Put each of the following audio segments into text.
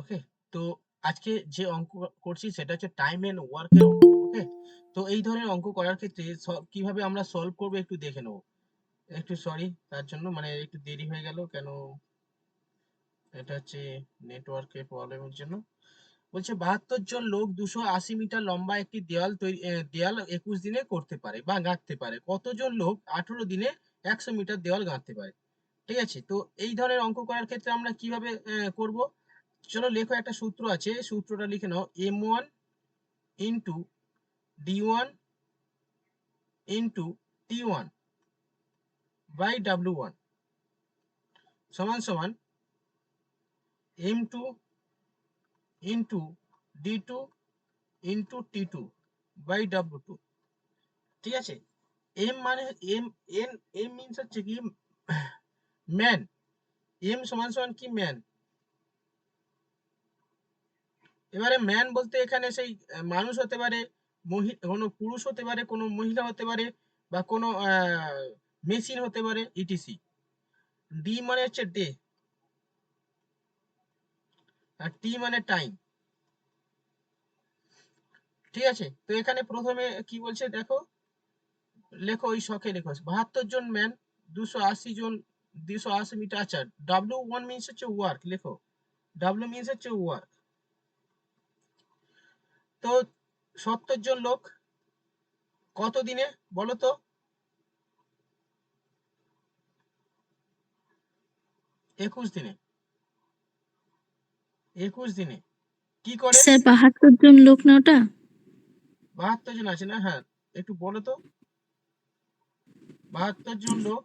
ওকে তো আজকে যে অঙ্ক করছি সেটা হচ্ছে টাইম এন্ড ওয়ার্কের অঙ্ক ওকে তো এই ধরনের অঙ্ক করার ক্ষেত্রে কীভাবে আমরা সলভ করব একটু দেখে নেব। একটু সরি তার জন্য মানে একটু দেরি হয়ে গেল কেন? এটা হচ্ছে নেটওয়ার্কের প্রবলেমের জন্য। বলছে বাহাত্তর জন লোক দুশো আশি মিটার লম্বা একটি দেওয়াল তৈরি আহ, দেওয়াল একুশ দিনে করতে পারে বা গাঁথতে পারে। কতজন লোক আঠেরো দিনে একশো মিটার দেওয়াল গাঁথতে পারে? ঠিক আছে? তো এই ধরনের অঙ্ক করার ক্ষেত্রে আমরা কীভাবে করব? চলো লেখো একটা সূত্র আছে, সূত্রটা লিখে নাও M one into D one into T one by W one সমান সমান M two into D two into T two by W two ঠিক আছে? এম মানে এম এন এম মিনস হচ্ছে কি ম্যান এম সমান সমান কি ম্যান এবারে ম্যান বলতে এখানে সেই মানুষ হতে পারে কোনো পুরুষ হতে পারে, কোনো মহিলা হতে পারে, বা কোনো মেশিন হতে পারে ইটিসি ডি মানে হচ্ছে ডে আর টি মানে টাইম ঠিক আছে? তো এখানে প্রথমে কি বলছে দেখো? লেখো ওই শখে লেখো। বাহাত্তর জন ম্যান দুশো আশি জন, দুশো আশি মিটার আচ্ছা ডাব্লিউ ওয়ান মিনস হচ্ছে ওয়ার্ক লেখো। ডাব্লিউ মিনস হচ্ছে ওয়ার্ক তো সত্তর জন লোক কত দিনে বলো তো? একুশ দিনে। একুশ দিনে। কি করে? স্যার বাহাত্তর জন লোক না ওটা? বাহাত্তর জন আছে না? হ্যাঁ একটু বলো তো। বাহাত্তর জন লোক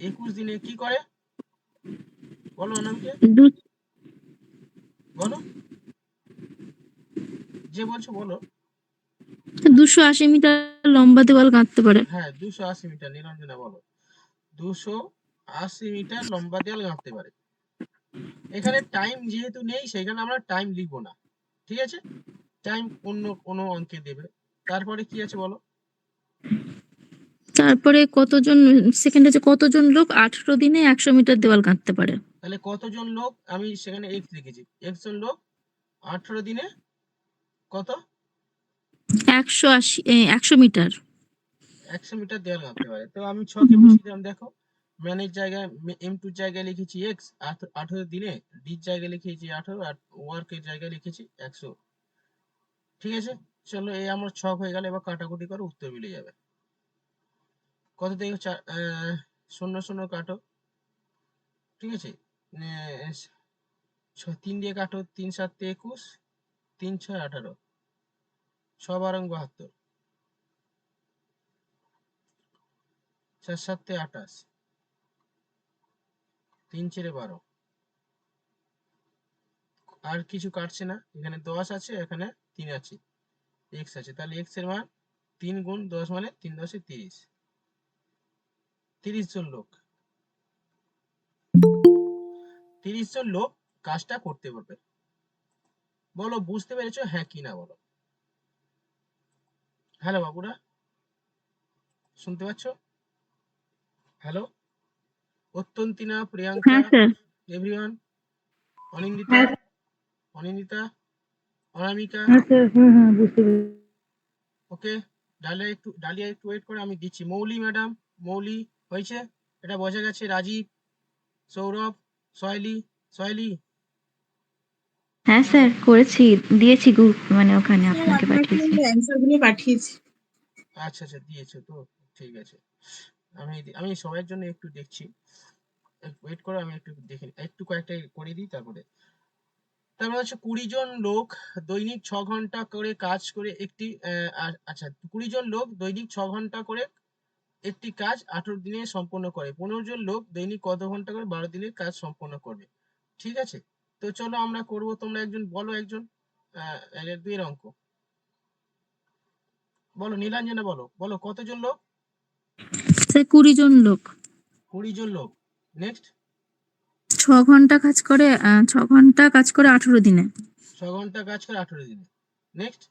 একুশ দিনে কি করে? বলো অনামকে বলো। যে বলছো বলো। দুশো আশি মিটার লম্বা দেওয়াল গাঁথতে পারে। হ্যাঁ দুশো আশি মিটার নিরঞ্জনা বলো। দুশো আশি মিটার লম্বা দেওয়াল গাঁথতে পারে। এখানে টাইম যেহেতু নেই সেখানে আমরা টাইম লিখব না। ঠিক আছে? টাইম অন্য কোনো অঙ্কে দেবে। তারপরে কি আছে বলো? তারপরে কতজন সেকেন্ড আছে কতজন লোক আঠারো দিনে একশো মিটার দেওয়াল গাঁথতে পারে? তাহলে কতজন লোক আমি সেখানে এক্স লিখেছি। একজন লোক আঠারো দিনে কত? একশো আশি একশো মিটার। একশো মিটার দেওয়াল গাঁথতে পারে। তো আমি ছকে। বসিয়ে দিলাম দেখো। ম্যানের জায়গায় এম টুর জায়গায় লিখেছি এক্স আঠারো দিনে ডির জায়গায় লিখেছি আঠারো আর ওয়ার্কের জায়গায় লিখেছি একশো। ঠিক আছে? চলো এই আমার ছক হয়ে গেল এবার কাটাকুটি করে উত্তর মিলে যাবে। কত থেকে শূন্য শূন্য কাটো। ঠিক আছে? তিন দিয়ে কাটো তিন সাতে একুশ তিন ছয় আঠারো। ছ বারং বাহাত্তর। চার সাতে আঠাশ। তিন চেরে বারো। আর কিছু কাটছে না। এখানে দশ আছে, এখানে তিন আছে। এক্স আছে। তাহলে এক্সের মান তিন গুণ দশ মানে তিন দশে তিরিশ। তিরিশ জন লোক। তিরিশ জন লোক কাজটা করতে পারবে। বলো, বুঝতে পেরেছ? হ্যাঁ কি না বলো? হ্যালো বাবুরা শুনতে পাচ্ছ? হ্যালো? অত্যন্তিনা প্রিয়াঙ্কা হ্যাঁ এভরিওয়ান অনিন্দিতা হ্যাঁ অনিন্দিতা অনামিকা। হ্যাঁ ওকে ডালিয়া একটু ডালিয়া একটু ওয়েট করে আমি দিচ্ছি। মৌলি ম্যাডাম মৌলি হয়েছে? এটা বোঝা গেছে রাজীব সৌরভ সহেলি সহেলি হ্যাঁ স্যার করেছি দিয়েছি গ্রুপ মানে ওখানে আপনাকে পাঠিয়েছি। অ্যান্সারগুলো পাঠিয়েছি। আচ্ছা আচ্ছা দিয়েছ তো ঠিক আছে। আমি আমি সবার জন্য একটু দেখছি। ওয়েট করো আমি একটু দেখে। একটু কয়েকটা করে দিই তারপরে। তারপর হচ্ছে কুড়ি জন লোক দৈনিক ছ ঘণ্টা করে কাজ করে একটি আচ্ছা কুড়ি জন লোক দৈনিক ছ ঘণ্টা করে একটি কাজ আঠারো দিনে সম্পন্ন করে। পনেরো জন লোক দৈনিক কত ঘণ্টা করে? বারো দিনের কাজ সম্পন্ন করবে। ঠিক আছে? তো চলো আমরা করব তোমরা একজন বলো একজন। এর অঙ্ক। বলো নীলাঞ্জনা বলো। বলো কতজন লোক? স্যার কুড়ি জন লোক। কুড়ি জন লোক। নেক্সট ছ ঘণ্টা কাজ করে ছ ঘণ্টা কাজ করে আঠারো দিনে। ছ ঘণ্টা কাজ করে আঠারো দিনে। নেক্সট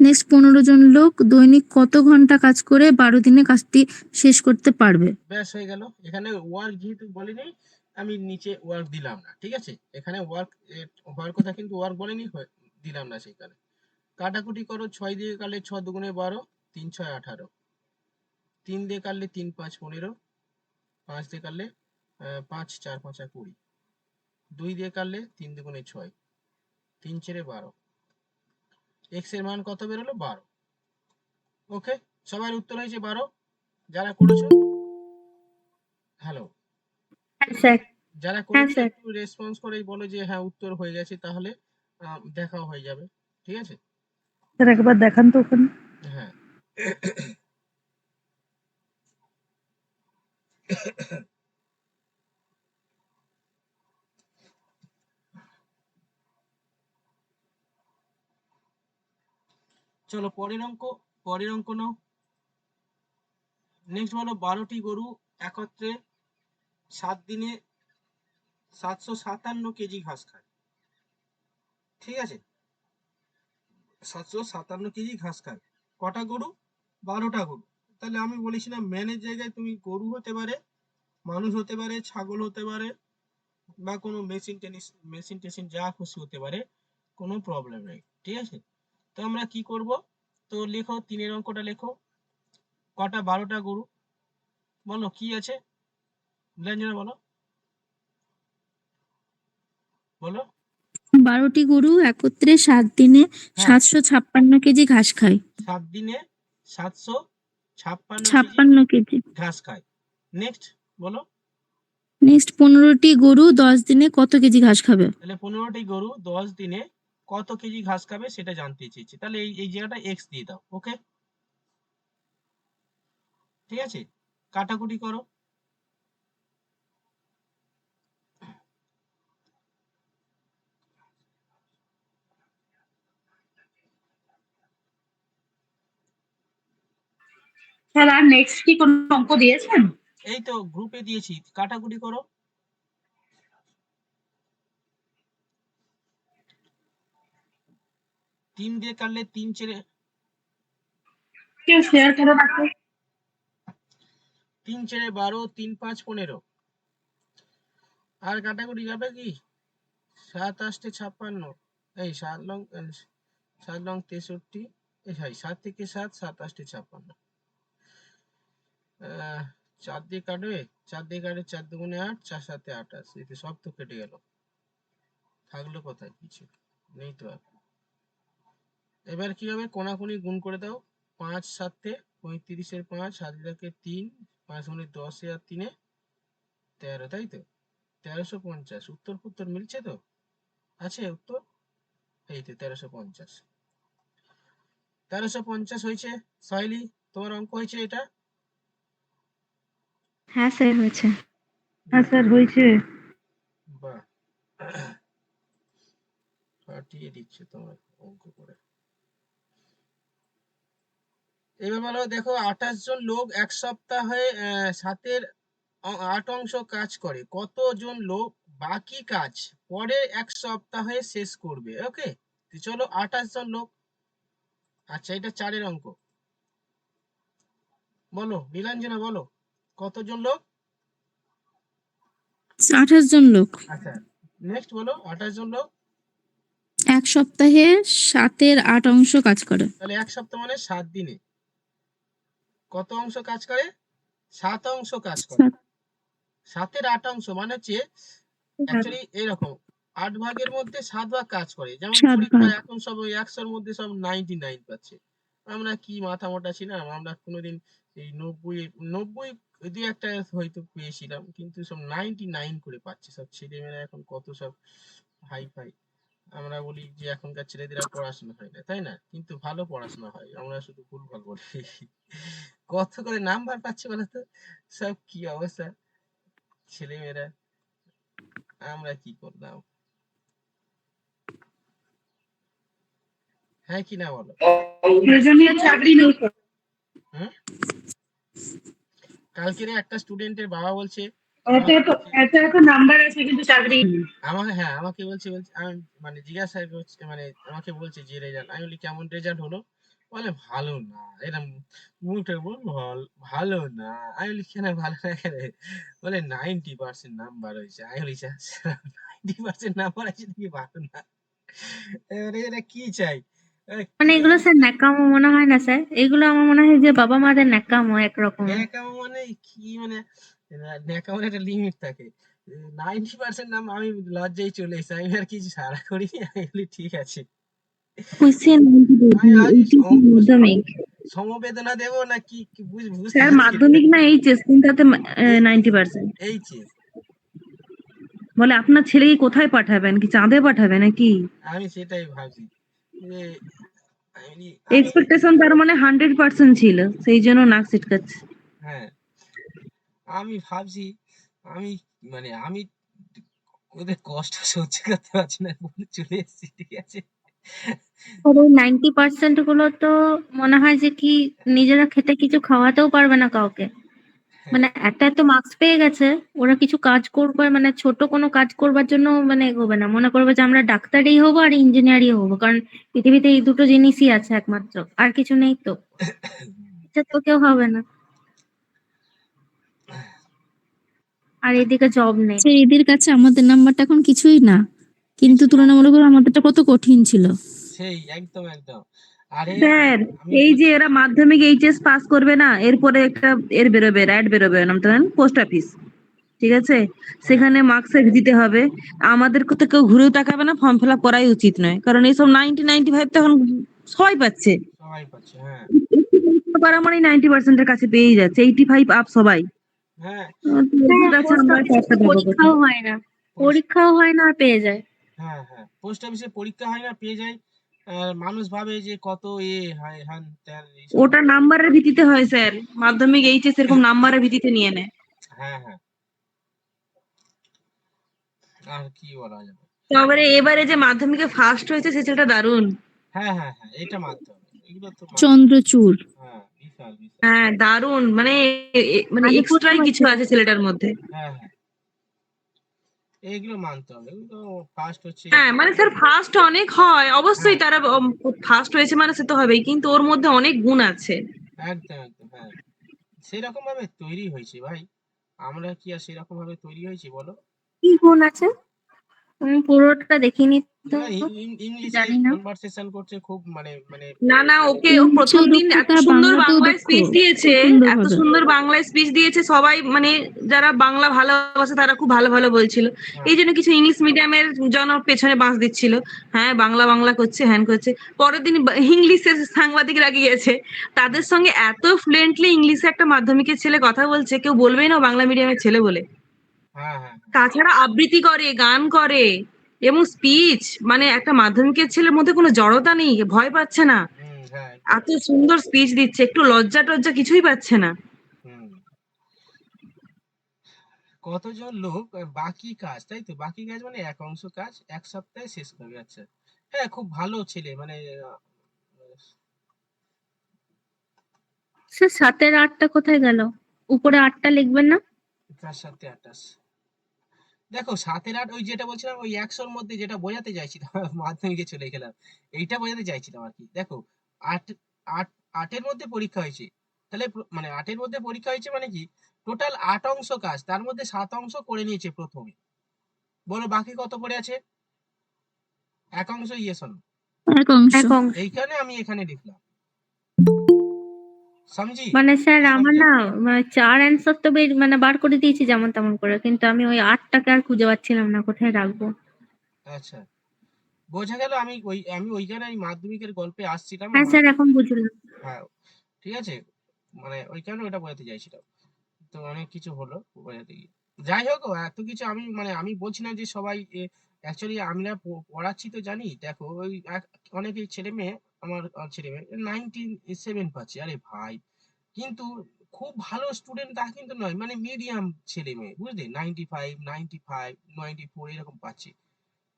নেক্সট পনেরো জন লোক দৈনিক কত ঘণ্টা কাজ করে বারো দিনে কাজটি শেষ করতে পারবে? ব্যাস হয়ে গেল। এখানে ওয়ার্ক যেহেতু বলিনি আমি নিচে ওয়ার্ক দিলাম না, ঠিক আছে? এখানে ওয়ার্ক হওয়ার কথা কিন্তু ওয়ার্ক বলেনি দিলাম না সেখানে কাটাকুটি করো, ছয় দিয়ে কাটলে ছ দুগুণে বারো, তিন ছয় আঠারো। তিন দিয়ে কাটলে তিন পাঁচ পনেরো, পাঁচ দিয়ে কাটলে পাঁচ, চার, পাঁচা কুড়ি। দুই দিয়ে কাটলে তিন দুগুণে ছয়, তিন চেরে বারো। এক্সের মান কত বেরোলো? বারো। ওকে সবার উত্তর হয়েছে বারো? যারা করেছ? হ্যালো হ্যাঁ স্যার। যারা করেছ স্যার। একটু রেসপন্স করেই বলো যে হ্যাঁ উত্তর হয়ে গেছে তাহলে আহ, দেখাও হয়ে যাবে। ঠিক আছে? স্যার একবার দেখান তো ওখানে। হ্যাঁ। চলো পরের অঙ্ক পরের অঙ্ক নাও। নেক্সট বলো বারোটি গরু একত্রে সাত দিনে সাতশো সাতান্ন কেজি ঘাস খায়। ঠিক আছে? সাতশো সাতান্ন কেজি ঘাস খায়। কটা গরু? বারোটা গরু। তাহলে আমি বলেছিলাম ম্যানের জায়গায় তুমি গরু হতে পারে, মানুষ হতে পারে, ছাগল হতে পারে, বা কোনো মেশিন টেনিস, মেশিন টেশিন যা খুশি হতে পারে, কোনো প্রবলেম নেই। ঠিক আছে? তো আমরা কি করব? তো লেখো, তিনের অঙ্কটা লেখো। কটা? বারোটা গরু। বলো, কি আছে? নীলাঞ্জনা বলো। বলো। বারোটি গরু একত্রে সাত দিনে সাতশো ছাপ্পান্ন কেজি ঘাস খায়। সাত দিনে সাতশো ছাপ্পান্ন কেজি ঘাস খায়। নেক্সট বলো। নেক্সট পনেরোটি গরু দশ দিনে কত কেজি ঘাস খাবে? তাহলে পনেরোটি গরু দশ দিনে কত কেজি ঘাস খাবে সেটা জানতে চেয়েছি। তাহলে এই এই জায়গাটা এক্স দিয়ে দাও ওকে ঠিক আছে? কাটাকুটি করো। স্যার আর নেক্সট কি কোন অঙ্ক দিয়েছেন? এই তো গ্রুপে দিয়েছি কাটাকুটি করো। তিন দিয়ে কাটলে তিন চেরে কেউ শেয়ার করে রাখো তিন চেরে বারো তিন পাঁচ পনেরো। আর কাটাকুটি যাবে কি? সাত আষ্টে ছাপ্পান্ন। এই সাত লং সাত লং তেষট্টি এই সরি সাত থেকে সাত সাত আষ্টে ছাপ্পান্ন। চার দিয়ে কাটবে, চার দিয়ে কাটে চার দুগুণে আট, চার সাথে আঠাশ এতে সব তো কেটে গেল। থাকল কোথায় কিছু? নেই তো আর। এবার কি হবে? কোনাকুনি গুণ করে দাও। পাঁচ সাতে পঁয়ত্রিশের পাঁচ লাখে তিন, পাঁচ গুণে দশে আর তিনে তেরো, তাই তো? তেরোশো পঞ্চাশ। উত্তর উত্তর মিলছে তো? আছে উত্তর? এই তো তেরোশো পঞ্চাশ। তেরোশো পঞ্চাশ হয়েছে। সাইলি তোমার অঙ্ক হয়েছে এটা? হ্যাঁ স্যার হয়েছে। হ্যাঁ স্যার হয়েছে। বাহ। ফাটিয়ে দিচ্ছে তোমার অঙ্ক করে। এবার বলো দেখো আঠাশ জন লোক এক সপ্তাহে সাতের আট অংশ কাজ করে। কতজন লোক বাকি কাজ পরের এক সপ্তাহে শেষ করবে? ওকে? চলো আঠাশ জন লোক। আচ্ছা এটা চারের অঙ্ক। বলো নীলাঞ্জনা বলো। কতজন লোক? আঠাশ জন লোক। আচ্ছা নেক্সট বলো আঠাশ জন লোক? এক সপ্তাহে সাতের আট অংশ কাজ করে। তাহলে এক সপ্তাহ মানে সাত দিনে। কত অংশ কাজ করে? সাত অংশ কাজ করে। সাতের আট অংশ মানে হচ্ছে অ্যাকচুয়ালি এরকম আট ভাগের মধ্যে সাত ভাগ কাজ করে। যেমন। এখন সব ওই একশোর মধ্যে সব নাইনটি নাইন পাচ্ছে। আমরা কি মাথা মোটা ছিলাম? আমরা কোনোদিন এই নব্বই নব্বই দুই একটা হয়তো পেয়েছিলাম কিন্তু সব নাইনটি নাইন করে পাচ্ছে সব ছেলেমেয়েরা এখন কত সব হাই ফাই আমরা বলি যে এখনকার ছেলেদের আর পড়াশোনা হয় না তাই না? কিন্তু ভালো পড়াশোনা হয় আমরা শুধু ভুলভাল বলি। কত করে নাম্বার পাচ্ছে বলো তো সব কি অবস্থা? ছেলেমেয়েরা আমরা কি করলাম? হ্যাঁ কি না বলো? চাকরি নেই। কালকেরে একটা স্টুডেন্টের বাবা বলছে নাম্বার আছে কিন্তু চাকরি আমাকে হ্যাঁ আমাকে বলছে বলছে আমি মানে জিজ্ঞাসা করছে মানে আমাকে বলছে যে রেজাল্ট আমি বলি কেমন রেজাল্ট হলো? বলে ভালো না এরকম মুখটা বল ভালো না। আমি বলি কেন ভালো না কেন? বলে নাইনটি পার্সেন্ট নাম্বার হয়েছে। আমি বলি নাইনটি পার্সেন্ট নাম্বার আছে ভালো না? এবারে এরা কি চাই মানে এগুলো স্যার ন্যাকামো মনে হয় না স্যার? এগুলো আমার মনে হয় যে বাবা মাদের ন্যাকামো একরকম। ন্যাকামো মানে কি মানে ন্যাকামোর একটা লিমিট থাকে। নাইনটি পার্সেন্ট নাম আমি লজ্জায় চলে এসেছি। আমি আর কিছু সারা আমি বলি ঠিক আছে। সমবেদনা দেবো না কি স্যার। মাধ্যমিক না এইচএস কোনটাতে নাইনটি পার্সেন্ট এই চেয়ে বলে আপনার ছেলেকে কোথায় পাঠাবেন? কি চাঁদে পাঠাবে নাকি? আমি সেটাই ভাবছি। এক্সপেকটেশন তার মানে হান্ড্রেড পার্সেন্ট ছিল সেই জন্য নাক ছিটকাচ্ছে। হ্যাঁ আমি ভাবছি আমি মানে আমি ওদের কষ্ট সহ্য করতে পারছি না বলে চলে এসেছি ঠিক আছে? নাইনটি পার্সেন্টগুলো তো মনে হয় যে কি নিজেরা খেতে কিছু খাওয়াতেও পারবে না কাউকে। মানে এত এত মার্কস পেয়ে গেছে ওরা কিছু কাজ করবে মানে ছোট কোনো কাজ করবার জন্য মানে এগোবে না। মনে করবে যে আমরা ডাক্তারই হব আর ইঞ্জিনিয়ারই হব কারণ পৃথিবীতে এই দুটো জিনিসই আছে একমাত্র আর কিছু নেই তো। এটা তো কেউ হবে না। আর এদিকে জব নেই। এদের কাছে আমাদের নাম্বারটা এখন কিছুই না কিন্তু তুলনামূলকভাবে আমাদেরটা কত কঠিন ছিল। সেই একদম একদম। স্যার এই যে এরা মাধ্যমিক এইচএস পাস করবে না এরপরে একটা এর বেরোবে র্যাড বেরোবে নামটা পোস্ট অফিস। ঠিক আছে? সেখানে মার্কস দিতে হবে। আমাদের তো কেউ ঘুরেও তাকাবে না ফর্ম ফিল আপ করাই উচিত নয়। কারণ এইসব নাইনটি নাইনটি ফাইভ তো এখন সবাই পাচ্ছে। সবাই পাচ্ছে হ্যাঁ। মানে নাইনটি পার্সেন্টের কাছে পেয়েই যাচ্ছে। এইটি ফাইভ আপ সবাই। হ্যাঁ। পরীক্ষাও হয় না। পরীক্ষাও হয় না পেয়ে যায়। হ্যাঁ হ্যাঁ। পোস্ট অফিসে পরীক্ষা হয় না পেয়ে যায়। মানুষ ভাবে যে কত এ হয় হ্যান ত্যান ওটা নাম্বারের ভিত্তিতে হয় স্যার। মাধ্যমিক এইচএস এরকম নাম্বারের ভিত্তিতে নিয়ে নেয়। হ্যাঁ হ্যাঁ। আর কি বলা যাবে? তারপরে এবারে যে মাধ্যমিকে ফার্স্ট হয়েছে সে ছেলেটা দারুণ। হ্যাঁ হ্যাঁ হ্যাঁ এটা মানতে- চন্দ্রচূড়। হ্যাঁ হ্যাঁ দারুণ। মানে মানে এক্সট্রাই কিছু আছে ছেলেটার মধ্যে। হ্যাঁ হ্যাঁ। এগুলো মানতে হবে। ফার্স্ট হচ্ছে হ্যাঁ মানে স্যার ফার্স্ট অনেক হয় অবশ্যই তারা ফার্স্ট হয়েছে মানে সে তো হবেই কিন্তু ওর মধ্যে অনেক গুণ আছে। একদম একদম হ্যাঁ। সেরকম ভাবে তৈরি হয়েছে ভাই। আমরা কি আর সেরকম ভাবে তৈরি হয়েছি বলো? কি গুণ আছে? আমি পুরোটা দেখিনি তো। জানি না। কনভারসেশন করছে খুব মানে মানে না না ওকে ও প্রথম দিন এত সুন্দর বাংলায় স্পিচ দিয়েছে এত সুন্দর বাংলায় স্পিচ দিয়েছে সবাই মানে যারা বাংলা ভালোবাসে তারা খুব ভালো ভালো বলছিল। এই জন্য কিছু ইংলিশ মিডিয়ামের জন পেছনে বাঁশ দিচ্ছিল। হ্যাঁ বাংলা বাংলা করছে হ্যান করছে। পরের দিন ইংলিশের সাংবাদিকরা গিয়েছে। তাদের সঙ্গে এত ফ্লুয়েন্টলি ইংলিশে একটা মাধ্যমিকের ছেলে কথা বলছে কেউ বলবেই না ও বাংলা মিডিয়ামের ছেলে বলে। হ্যাঁ হ্যাঁ তাছাড়া আবৃত্তি করে গান করে এবং স্পিচ মানে একটা মাধ্যমিকের ছেলের মধ্যে কোনো জড়তা নেই ভয় পাচ্ছে না। হ্যাঁ। এত সুন্দর স্পিচ দিচ্ছে একটু লজ্জা টজ্জা কিছুই পাচ্ছে না। কতজন লোক বাকি কাজ তাই তো? বাকি কাজ মানে এক অংশ কাজ এক সপ্তাহে শেষ করে যাচ্ছে। হ্যাঁ খুব ভালো ছেলে মানে স্যার সাতের আটটা কোথায় গেল? উপরে আটটা লিখবেন না? তার সাথে আটাশ। দেখো সাতের আট ওই যেটা বলছিলাম ওই একশোর মধ্যে যেটা বোঝাতে চাইছিলাম মাধ্যমিকে চলে গেলাম এইটা বোঝাতে চাইছিলাম আর কি। দেখো আট আট আটের মধ্যে পরীক্ষা হয়েছে। তাহলে মানে আটের মধ্যে পরীক্ষা হয়েছে মানে কি? টোটাল আট অংশ কাজ তার মধ্যে সাত অংশ করে নিয়েছে প্রথমে। বলো বাকি কত পড়ে আছে? এক অংশ ইয়ে শোনো। এইখানে আমি এখানে লিখলাম। মানে স্যার আমার না মানে চার অ্যান্সার তো বের মানে বার করে দিয়েছি যেমন তেমন করে কিন্তু আমি ওই আটটাকে আর খুঁজে পাচ্ছিলাম না কোথায় রাখব? আচ্ছা। বোঝা গেল আমি ওই আমি ওইখানে ওই মাধ্যমিকের গল্পে আসছিলাম হ্যাঁ স্যার এখন বুঝলাম। হ্যাঁ ঠিক আছে? মানে ওইখানে ওটা বোঝাতে চাইছিলাম। তো অনেক কিছু হলো বোঝাতে গিয়ে। যাই হোক এত কিছু আমি মানে আমি বলছি না যে সবাই অ্যাকচুয়ালি আমরা পড়াচ্ছি তো জানি দেখো ওই অনেকে ছেলে মেয়ে আমার ছেলে মেয়ে নাইনটি সেভেন পাচ্ছে। আরে ভাই, কিন্তু খুব ভালো স্টুডেন্ট তা কিন্তু নয় মানে মিডিয়াম ছেলে মেয়ে, বুঝলি? Ninety five ninety five ninety four এরকম পাচ্ছে।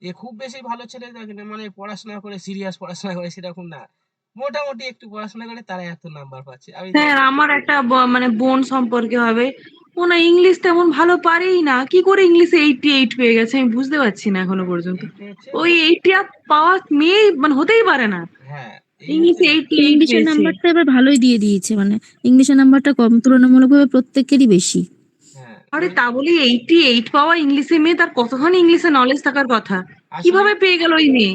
এ খুব বেশি ভালো ছেলে থাকে না মানে পড়াশোনা করে সিরিয়াস পড়াশোনা করে সেরকম না। মোটামুটি একটু পড়াশোনা করে, তারা এত নাম্বার পাচ্ছে। স্যার আমার একটা মানে বোন সম্পর্কে হবে। ও না ইংলিশ তেমন ভালো পারেই না। কি করে ইংলিশে এইটি এইট পেয়ে গেছে? আমি বুঝতে পারছি না এখনও পর্যন্ত। ওই এইটি আপ পাওয়া মেয়ে মানে হতেই পারে না। হ্যাঁ ইংলিশে ইংলিশের নাম্বারটা এবার ভালোই দিয়ে দিয়েছে। মানে ইংলিশের নাম্বারটা কম তুলনামূলকভাবে প্রত্যেকেরই বেশি। হ্যাঁ। আরে তা বলি এইটি এইট পাওয়া ইংলিশে মেয়ে তার কতখানি ইংলিশে নলেজ থাকার কথা? কীভাবে পেয়ে গেল ওই মেয়ে?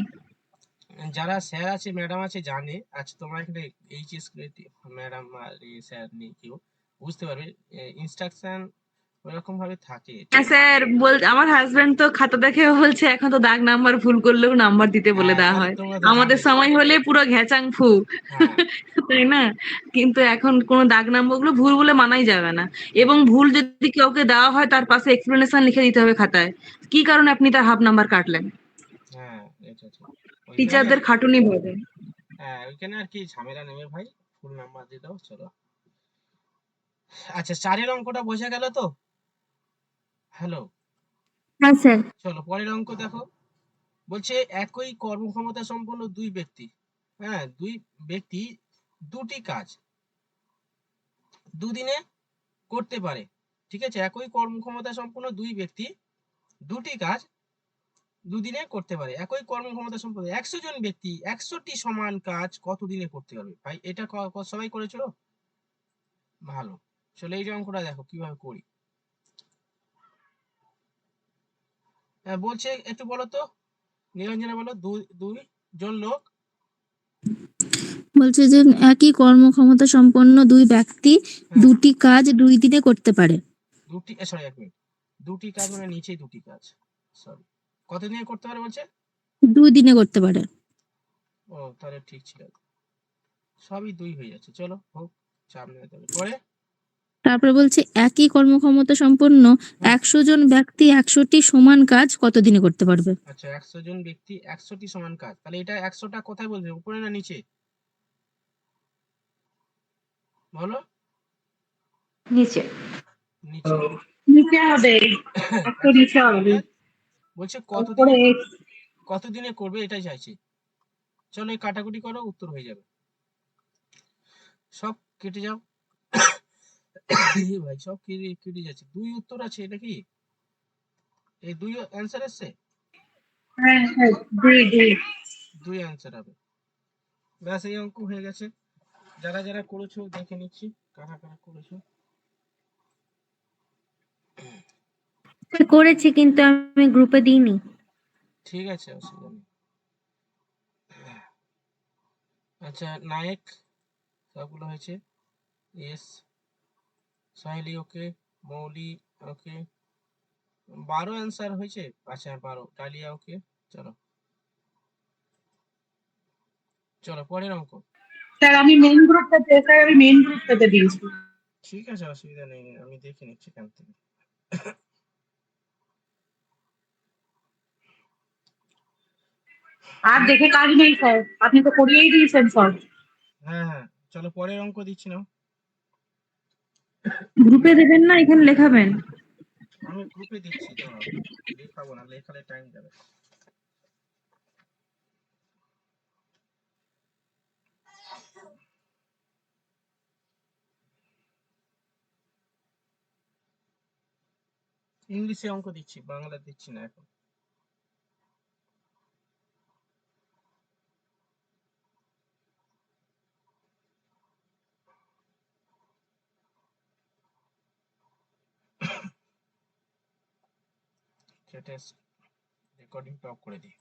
যারা স্যার আছে ম্যাডাম আছে জানে। আচ্ছা তোমরা এখানে এইচএস ম্যাডাম আর স্যার নেই কেউ। বুঝতে পারবে ইনস্ট্রাকশন ওরকম ভাবে থাকে। হ্যাঁ স্যার বল আমার হাজবেন্ড তো খাতা দেখে বলছে এখন তো দাগ নাম্বার ভুল করলেও নাম্বার দিতে বলে হ্যাঁ, দেওয়া হয়। আমাদের সময় হলে পুরো। ঘেচাং ফু। হ্যাঁ। তাই না? কিন্তু এখন কোনো দাগ নাম্বারগুলো ভুল বলে মানাই যাবে না। এবং ভুল যদি কাউকে দেওয়া হয় তার পাশে এক্সপ্লেনেশন লিখে দিতে হবে খাতায়। কি কারণে আপনি তার হাফ নাম্বার কাটলেন? টিচারদের খাটুনি ভাবে। হ্যাঁ ওইখানে আর কি ঝামেলা নেবে ভাই। ফুল নাম্বার দিয়ে দাও চলো। আচ্ছা চারের অঙ্কটা বোঝা গেল তো? হ্যালো হ্যাঁ স্যার। চলো পরের অঙ্ক দেখো। বলছে একই কর্মক্ষমতা সম্পন্ন দুই ব্যক্তি। হ্যাঁ দুই ব্যক্তি দুটি কাজ দুদিনে করতে পারে। ঠিক আছে একই কর্মক্ষমতা সম্পন্ন দুই ব্যক্তি দুটি কাজ দুদিনে করতে পারে। একই কর্মক্ষমতা সম্পন্ন একশো জন ব্যক্তি একশোটি সমান কাজ কতদিনে করতে পারবে? ভাই এটা সবাই করেছ? ভালো। চলো এই যে অঙ্কটা দেখো কীভাবে করি? হ্যাঁ বলছে একটু বলো তো। নিরঞ্জনা বলো দুই দুই জন লোক। বলছে যে একই কর্মক্ষমতা সম্পন্ন দুই ব্যক্তি দুটি কাজ দুই দিনে করতে পারে। দুটি সরি এক মিনিট। দুটি কাজ মানে নিচেই দুটি কাজ। সরি কতদিনে করতে পারে বলছে? দুই দিনে করতে পারে। ও তাহলে ঠিক ছিল। সবই দুই হয়ে যাচ্ছে। চলো হোক চাপ নেই তবে পরে? তারপরে বলছে একই কর্মক্ষমতা সম্পন্ন একশো জন ব্যক্তি একশোটি সমান কাজ কতদিনে করতে পারবে? আচ্ছা একশো জন ব্যক্তি একশোটি সমান কাজ। তাহলে এটা একশোটা কোথায় বলবে? উপরে না নিচে? বলো। নিচে। নিচে। নিচে হবে। একটু নিচে হবে। বলছে উপরে। কতদিনে। কতদিনে করবে এটাই চাইছি। চলো এই কাটাকুটি করো উত্তর হয়ে যাবে। সব কেটে যাও। ভাই সব কেটে কেটে যাচ্ছে। দুই উত্তর আছে এটা কি? এই দুই অ্যান্সার এসছে? হ্যাঁ হ্যাঁ দুই দুই। দুই অ্যান্সার হবে। ব্যাস এই অঙ্ক হয়ে গেছে। যারা যারা করেছ দেখে নিচ্ছি। কারা কারা করেছ? করেছি কিন্তু আমি গ্রুপে দিইনি। ঠিক আছে অসুবিধা নেই। আচ্ছা নায়ক সবগুলো হয়েছে। এস সাহেলি ওকে মৌলি ওকে বারো অ্যান্সার হয়েছে আচ্ছা বারো। ডালিয়া ওকে চলো। চলো পরের অঙ্ক। স্যার আমি মেন গ্রুপটাতে স্যার আমি মেন গ্রুপটাতে দিয়েছি। ঠিক আছে অসুবিধা নেই আমি দেখে নিচ্ছি এখান থেকে। আর দেখে কাজ নেই স্যার। আপনি তো করিয়েই দিয়েছেন সব হ্যাঁ হ্যাঁ। চলো পরের অঙ্ক দিচ্ছি না গ্রুপে দেবেন না, এখানে লেখাবেন গ্রুপে দিচ্ছি দাঁড়াও। লেখাবো না, লেখালে টাইম যাবে ইংলিশে অঙ্ক দিচ্ছি, বাংলা দিচ্ছি না এখন কেটে রেকর্ডিংটা অফ করে দিই।